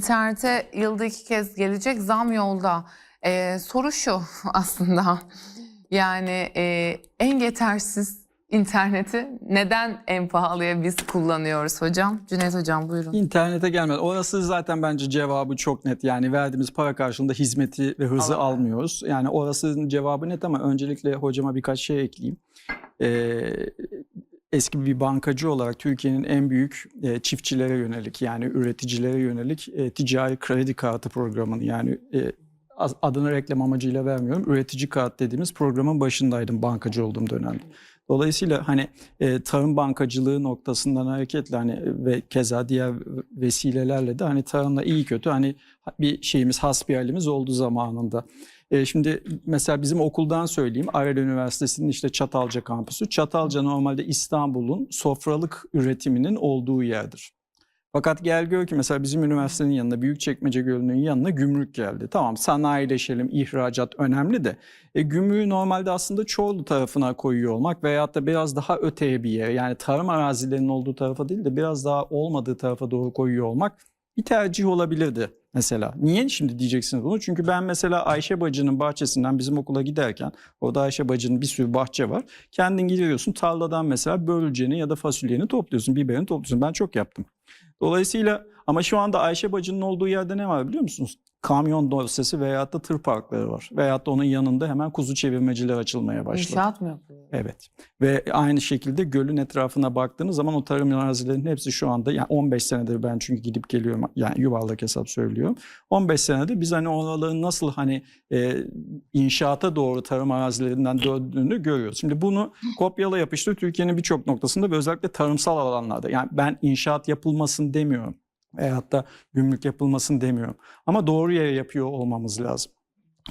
İnternete yılda iki kez gelecek zam yolda. Ee, soru şu aslında. Yani e, en yetersiz interneti neden en pahalıya biz kullanıyoruz hocam? Cüneyt hocam buyurun. İnternete gelmez. Orası zaten bence cevabı çok net. Yani verdiğimiz para karşılığında hizmeti ve hızı Alamıyoruz. almıyoruz. Yani orasının cevabı net ama öncelikle hocama birkaç şey ekleyeyim. Ee, eski bir bankacı olarak Türkiye'nin en büyük e, çiftçilere yönelik yani üreticilere yönelik e, ticari kredi kartı programını yani e, adını reklam amacıyla vermiyorum. Üretici kart dediğimiz programın başındaydım bankacı olduğum dönemde. Dolayısıyla hani e, tarım bankacılığı noktasından hareketle hani ve keza diğer vesilelerle de hani tarımla iyi kötü hani bir şeyimiz hasbihalimiz oldu zamanında. E, şimdi mesela bizim okuldan söyleyeyim Aral Üniversitesi'nin işte Çatalca kampüsü. Çatalca normalde İstanbul'un sofralık üretiminin olduğu yerdir. Fakat gel gör ki mesela bizim üniversitenin yanına Büyükçekmece Gölü'nün yanına gümrük geldi. Tamam sanayileşelim, ihracat önemli de e, gümrüğü normalde aslında Çorlu tarafına koyuyor olmak veyahut da biraz daha öteye bir yere yani tarım arazilerinin olduğu tarafa değil de biraz daha olmadığı tarafa doğru koyuyor olmak bir tercih olabilirdi mesela. Niye şimdi diyeceksiniz bunu? Çünkü ben mesela Ayşe Bacı'nın bahçesinden bizim okula giderken orada Ayşe Bacı'nın bir sürü bahçe var. Kendin gidiyorsun tarladan mesela börülceni ya da fasulyeni topluyorsun, biberini topluyorsun. Ben çok yaptım. Dolayısıyla ama şu anda Ayşe Bacı'nın olduğu yerde ne var biliyor musunuz? Kamyon dosyası veyahut da tır parkları var. Veyahut da onun yanında hemen kuzu çevirmeciler açılmaya başladı. İnşaat mı yapıyor? Evet. Ve aynı şekilde gölün etrafına baktığınız zaman o tarım arazilerinin hepsi şu anda yani 15 senedir ben çünkü gidip geliyorum yani yuvarlak hesap söylüyorum. 15 senedir biz hani oraların nasıl hani e, inşaata doğru tarım arazilerinden döndüğünü görüyoruz. Şimdi bunu kopyala yapıştır Türkiye'nin birçok noktasında ve özellikle tarımsal alanlarda. Yani ben inşaat yapılmasın demiyorum. Veyahut da gümrük yapılmasın demiyorum. Ama doğru yere yapıyor olmamız lazım.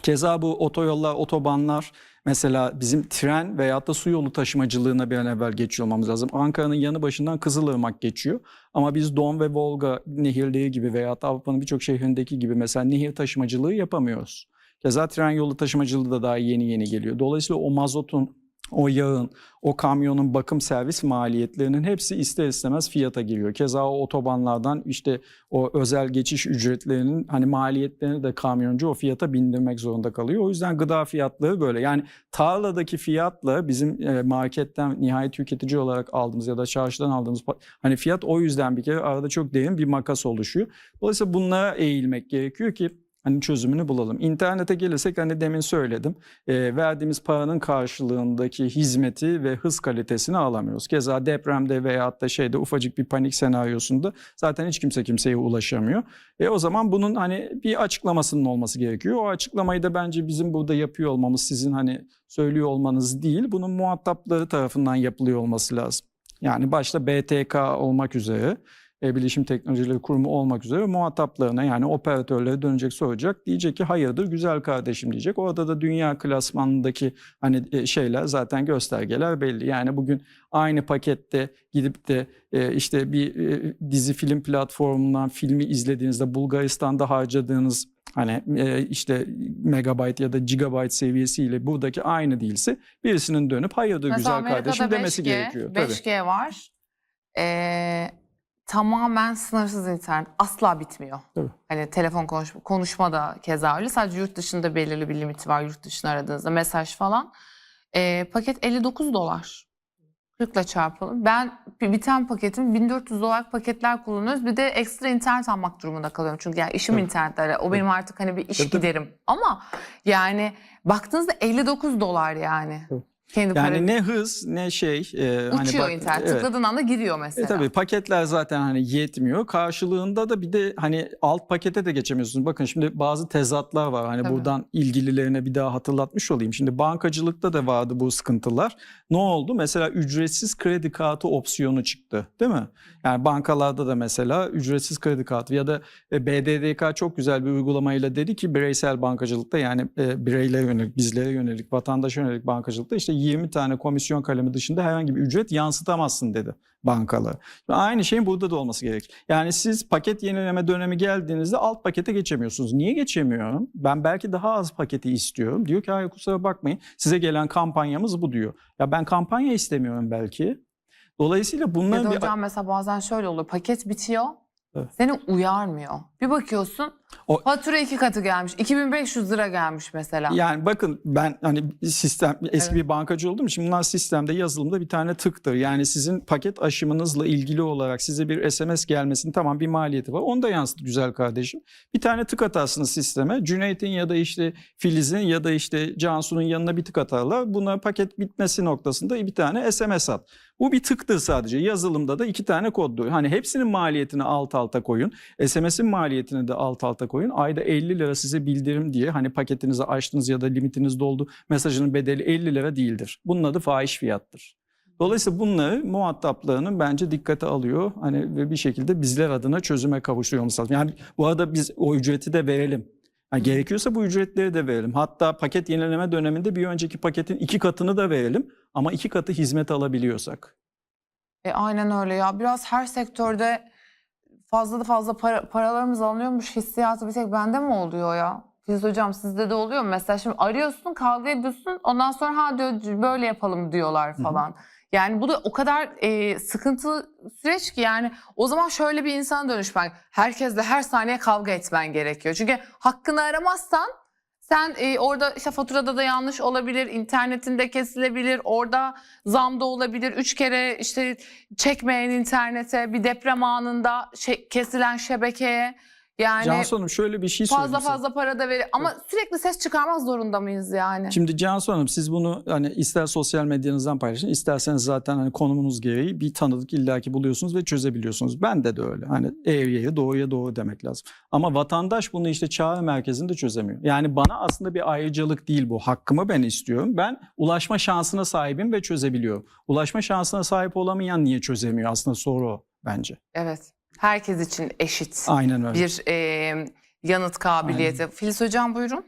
Keza bu otoyollar, otobanlar mesela bizim tren veyahut da su yolu taşımacılığına bir an evvel geçiyor olmamız lazım. Ankara'nın yanı başından Kızılırmak geçiyor. Ama biz Don ve Volga nehirleri gibi veyahut da Avrupa'nın birçok şehrindeki gibi mesela nehir taşımacılığı yapamıyoruz. Keza tren yolu taşımacılığı da daha yeni yeni geliyor. Dolayısıyla o mazotun, o yağın, o kamyonun bakım servis maliyetlerinin hepsi ister istemez fiyata giriyor. Keza o otobanlardan işte o özel geçiş ücretlerinin hani maliyetlerini de kamyoncu o fiyata bindirmek zorunda kalıyor. O yüzden gıda fiyatları böyle. Yani tarladaki fiyatla bizim e, marketten nihayet tüketici olarak aldığımız ya da çarşıdan aldığımız hani fiyat o yüzden bir kere arada çok derin bir makas oluşuyor. Dolayısıyla bunlara eğilmek gerekiyor ki hani çözümünü bulalım. İnternete gelirsek hani demin söyledim. e, verdiğimiz paranın karşılığındaki hizmeti ve hız kalitesini alamıyoruz. Keza depremde veyahut da şeyde ufacık bir panik senaryosunda zaten hiç kimse kimseye ulaşamıyor. E o zaman bunun hani bir açıklamasının olması gerekiyor. O açıklamayı da bence bizim burada yapıyor olmamız, sizin hani söylüyor olmanız değil, bunun muhatapları tarafından yapılıyor olması lazım. Yani başta BTK olmak üzere, e, Bilişim Teknolojileri Kurumu olmak üzere muhataplarına yani operatörlere dönecek soracak. Diyecek ki hayırdır güzel kardeşim diyecek. Orada da dünya klasmanındaki hani e, şeyler zaten göstergeler belli. Yani bugün aynı pakette gidip de e, işte bir e, dizi film platformundan filmi izlediğinizde Bulgaristan'da harcadığınız hani e, işte megabayt ya da gigabayt seviyesiyle buradaki aynı değilse birisinin dönüp hayırdır Mesela güzel Amerika'da kardeşim demesi 5G, gerekiyor. Tabii. 5G var. Ee, tamamen sınırsız internet. Asla bitmiyor. Tabii. Hani telefon konuş konuşma da keza öyle. Sadece yurt dışında belirli bir limiti var. Yurt dışına aradığınızda mesaj falan. Ee, paket 59 dolar. 40 ile çarpalım. Ben biten paketim 1400 dolar paketler kullanıyoruz. Bir de ekstra internet almak durumunda kalıyorum. Çünkü yani işim Tabii. internetlere. O benim artık hani bir iş giderim. Ama yani baktığınızda 59 dolar yani. Tabii. Kendi Yani param- ne hız ne şey. e, hani Uçuyor bak- internet. evet. Tıkladığın anda giriyor E mesela. tabii paketler zaten hani yetmiyor. Karşılığında da bir de hani alt pakete de geçemiyorsunuz. Bakın şimdi bazı tezatlar var. Hani Tabii. buradan ilgililerine bir daha hatırlatmış olayım. Şimdi bankacılıkta da vardı bu sıkıntılar. Ne oldu? Mesela ücretsiz kredi kartı opsiyonu çıktı. Değil mi? Yani bankalarda da mesela ücretsiz kredi kartı ya da e, BDDK çok güzel bir uygulamayla dedi ki bireysel bankacılıkta yani e, bireylere yönelik, bizlere yönelik, vatandaşa yönelik bankacılıkta işte 20 tane komisyon kalemi dışında herhangi bir ücret yansıtamazsın dedi bankalar. Ve Aynı şeyin burada da olması gerek. Yani siz paket yenileme dönemi geldiğinizde alt pakete geçemiyorsunuz. Niye geçemiyorum? Ben belki daha az paketi istiyorum. Diyor ki hayır kusura bakmayın size gelen kampanyamız bu diyor. Ya ben kampanya istemiyorum belki. Dolayısıyla Ya bunların da bir... hocam mesela bazen şöyle oluyor. Paket bitiyor. Evet. Seni uyarmıyor. Bir bakıyorsun O- fatura iki katı gelmiş. 2500 lira gelmiş mesela. Yani bakın ben hani sistem eski Evet. bir bankacı olduğum için bunlar sistemde yazılımda bir tane tıktır. Yani sizin paket aşımınızla ilgili olarak size bir SMS gelmesinin tamam bir maliyeti var. Onu da yansıt güzel kardeşim. Bir tane tık atarsınız sisteme. Cüneyt'in ya da işte Filiz'in ya da işte Cansu'nun yanına bir tık atarlar. Buna paket bitmesi noktasında bir tane SMS at. Bu bir tıktır sadece. Yazılımda da iki tane koddur. Hani hepsinin maliyetini alt alta koyun. SMS'in maliyetini de alt alta koyun. Ayda 50 lira size bildirim diye hani paketinizi açtınız ya da limitiniz doldu mesajının bedeli 50 lira değildir. Bunun adı fahiş fiyattır. Dolayısıyla bunları muhataplarının bence dikkate alıyor. Hani ve bir şekilde bizler adına çözüme kavuşturuyoruz lazım. Yani bu arada biz o ücreti de verelim. Yani gerekiyorsa bu ücretleri de verelim. Hatta paket yenileme döneminde bir önceki paketin iki katını da verelim. Ama iki katı hizmet alabiliyorsak. E, aynen öyle ya. Biraz her sektörde fazla da fazla para, paralarımız alınıyormuş hissiyatı bir tek bende mi oluyor ya? Filiz hocam sizde de oluyor mu? Mesela şimdi arıyorsun kavga ediyorsun ondan sonra ha diyor böyle yapalım diyorlar hı. falan. Yani bu da o kadar e, sıkıntılı süreç ki yani o zaman şöyle bir insana dönüşmen. Herkesle her saniye kavga etmen gerekiyor. Çünkü hakkını aramazsan sen e, orada işte faturada da yanlış olabilir, internetinde kesilebilir, orada zam da olabilir. Üç kere işte çekmeyen internete, bir deprem anında şey- kesilen şebekeye. Yani Cansu Hanım şöyle bir şey fazla söyleyeyim fazla para da verir. Ama sürekli ses çıkarmak zorunda mıyız yani? Şimdi Cansu Hanım siz bunu hani ister sosyal medyanızdan paylaşın isterseniz zaten hani konumunuz gereği bir tanıdık illaki buluyorsunuz ve çözebiliyorsunuz. Ben de de öyle. Hani eğriye doğruya doğru demek lazım. Ama vatandaş bunu işte çağrı merkezinde çözemiyor. Yani bana aslında bir ayrıcalık değil bu. Hakkımı ben istiyorum. Ben ulaşma şansına sahibim ve çözebiliyorum. Ulaşma şansına sahip olamayan niye çözemiyor aslında soru o bence. Evet. Herkes için eşit Aynen öyle. bir e, yanıt kabiliyeti. Filiz hocam buyurun.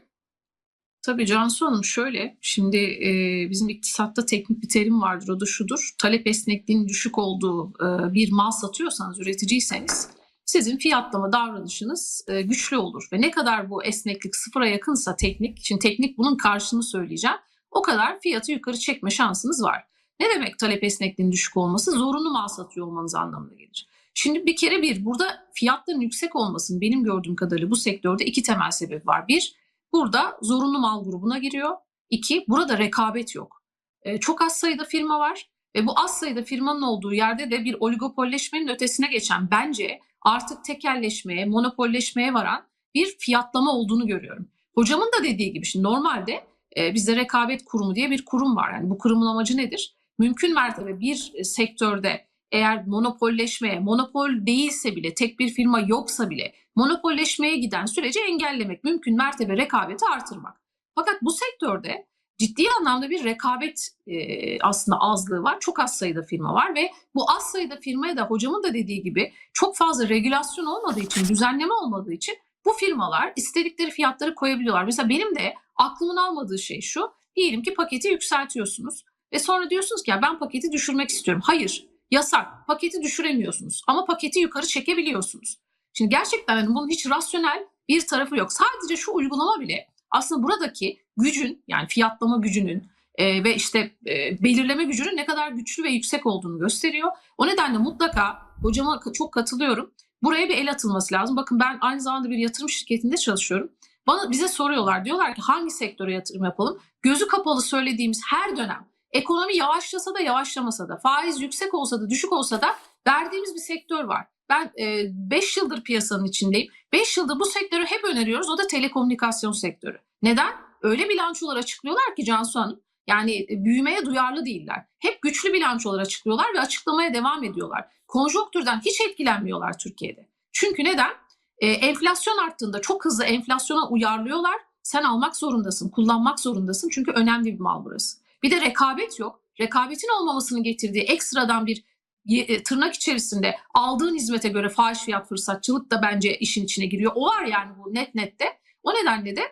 Tabii Cansu Hanım şöyle, şimdi e, bizim iktisatta teknik bir terim vardır, o da şudur. Talep esnekliğinin düşük olduğu e, bir mal satıyorsanız, üreticiyseniz sizin fiyatlama davranışınız e, güçlü olur. Ve ne kadar bu esneklik sıfıra yakınsa teknik, şimdi teknik bunun karşılığını söyleyeceğim, o kadar fiyatı yukarı çekme şansınız var. Ne demek talep esnekliğinin düşük olması? Zorunlu mal satıyor olmanız anlamına gelir. Şimdi bir kere bir, burada fiyatların yüksek olmasının benim gördüğüm kadarıyla bu sektörde iki temel sebep var. Bir, Burada zorunlu mal grubuna giriyor. İki, burada rekabet yok. Ee, çok az sayıda firma var ve bu az sayıda firmanın olduğu yerde de bir oligopolleşmenin ötesine geçen bence artık tekelleşmeye, monopolleşmeye varan bir fiyatlama olduğunu görüyorum. Hocamın da dediği gibi şimdi normalde e, bizde rekabet kurumu diye bir kurum var. Yani bu kurumun amacı nedir? Mümkün mertebe bir e, sektörde eğer monopolleşmeye, monopol değilse bile, tek bir firma yoksa bile monopolleşmeye giden süreci engellemek, mümkün mertebe rekabeti artırmak. Fakat bu sektörde ciddi anlamda bir rekabet e, aslında azlığı var. Çok az sayıda firma var ve bu az sayıda firmaya da hocamın da dediği gibi çok fazla regülasyon olmadığı için, düzenleme olmadığı için bu firmalar istedikleri fiyatları koyabiliyorlar. Mesela benim de aklımın almadığı şey şu. Diyelim ki paketi yükseltiyorsunuz ve sonra diyorsunuz ki ya ben paketi düşürmek istiyorum. Hayır, yasak. Paketi düşüremiyorsunuz ama paketi yukarı çekebiliyorsunuz. Şimdi gerçekten hani bunun hiç rasyonel bir tarafı yok. Sadece şu uygulama bile aslında buradaki gücün yani fiyatlama gücünün e, ve işte e, belirleme gücünün ne kadar güçlü ve yüksek olduğunu gösteriyor. O nedenle mutlaka hocama çok katılıyorum. Buraya bir el atılması lazım. Bakın ben aynı zamanda bir yatırım şirketinde çalışıyorum. Bana bize soruyorlar. Diyorlar ki hangi sektöre yatırım yapalım? Gözü kapalı söylediğimiz her dönem ekonomi yavaşlasa da yavaşlamasa da faiz yüksek olsa da düşük olsa da verdiğimiz bir sektör var. Ben 5 yıldır piyasanın içindeyim. 5 yıldır bu sektörü hep öneriyoruz. O da telekomünikasyon sektörü. Neden? Öyle bilançolar açıklıyorlar ki Cansu Hanım. Yani e, büyümeye duyarlı değiller. Hep güçlü bilançolar açıklıyorlar ve açıklamaya devam ediyorlar. Konjonktürden hiç etkilenmiyorlar Türkiye'de. Çünkü neden? Ee, enflasyon arttığında çok hızlı enflasyona uyarlıyorlar. Sen almak zorundasın, kullanmak zorundasın. Çünkü önemli bir mal burası. Bir de rekabet yok. Rekabetin olmamasının getirdiği ekstradan bir ye- e, tırnak içerisinde aldığın hizmete göre fahiş fiyat fırsatçılık da bence işin içine giriyor. O var yani bu net nette. O nedenle de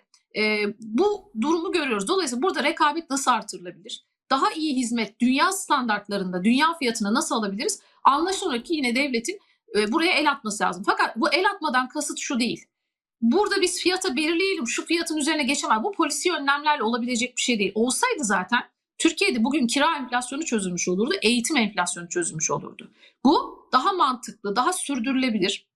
e, bu durumu görüyoruz. Dolayısıyla burada rekabet nasıl artırılabilir? Daha iyi hizmet dünya standartlarında, dünya fiyatına nasıl alabiliriz? Anlaşılan ki yine devletin e, buraya el atması lazım. Fakat bu el atmadan kasıt şu değil. Burada biz fiyata belirleyelim, şu fiyatın üzerine geçemez. Bu polisi önlemlerle olabilecek bir şey değil. Olsaydı zaten Türkiye'de bugün kira enflasyonu çözülmüş olurdu, eğitim enflasyonu çözülmüş olurdu. Bu daha mantıklı, daha sürdürülebilir,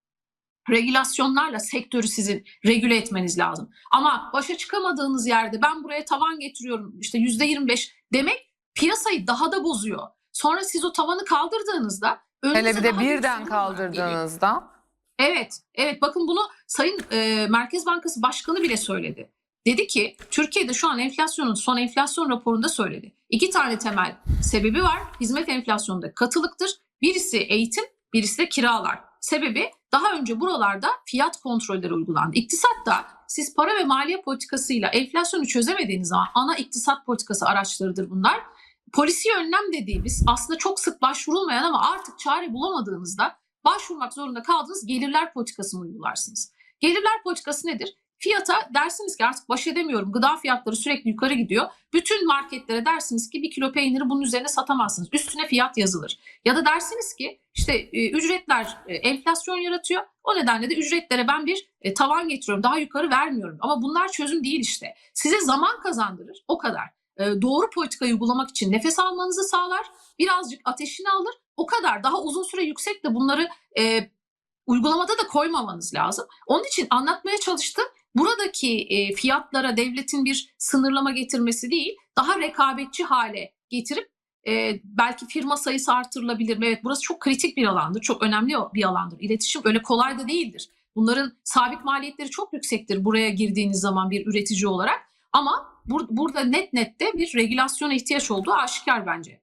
regülasyonlarla sektörü sizin regüle etmeniz lazım. Ama başa çıkamadığınız yerde ben buraya tavan getiriyorum işte yüzde 25 demek piyasayı daha da bozuyor. Sonra siz o tavanı kaldırdığınızda Hele bir de birden kaldırdığınızda Evet, evet bakın bunu Sayın e, Merkez Bankası Başkanı bile söyledi. Dedi ki Türkiye'de şu an enflasyonun son enflasyon raporunda söyledi. İki tane temel sebebi var. Hizmet enflasyonunda katılıktır. Birisi eğitim, birisi de kiralar. Sebebi daha önce buralarda fiyat kontrolleri uygulandı. İktisatta siz para ve maliye politikasıyla enflasyonu çözemediğiniz zaman ana iktisat politikası araçlarıdır bunlar. Polisi önlem dediğimiz aslında çok sık başvurulmayan ama artık çare bulamadığınızda başvurmak zorunda kaldığınız gelirler politikasını uygularsınız. Gelirler politikası nedir? Fiyata dersiniz ki artık baş edemiyorum. Gıda fiyatları sürekli yukarı gidiyor. Bütün marketlere dersiniz ki bir kilo peyniri bunun üzerine satamazsınız. Üstüne fiyat yazılır. Ya da dersiniz ki işte e, ücretler e, enflasyon yaratıyor. O nedenle de ücretlere ben bir e, tavan getiriyorum. Daha yukarı vermiyorum. Ama bunlar çözüm değil işte. Size zaman kazandırır. O kadar. E, doğru politikayı uygulamak için nefes almanızı sağlar. Birazcık ateşini alır. O kadar. Daha uzun süre yüksek de bunları e, uygulamada da koymamanız lazım. Onun için anlatmaya çalıştım. Buradaki e, fiyatlara devletin bir sınırlama getirmesi değil, daha rekabetçi hale getirip e, belki firma sayısı artırılabilir? Evet burası çok kritik bir alandır, çok önemli bir alandır. İletişim öyle kolay da değildir. Bunların sabit maliyetleri çok yüksektir buraya girdiğiniz zaman bir üretici olarak. Ama bur- burada net nette bir regülasyona ihtiyaç olduğu aşikar bence.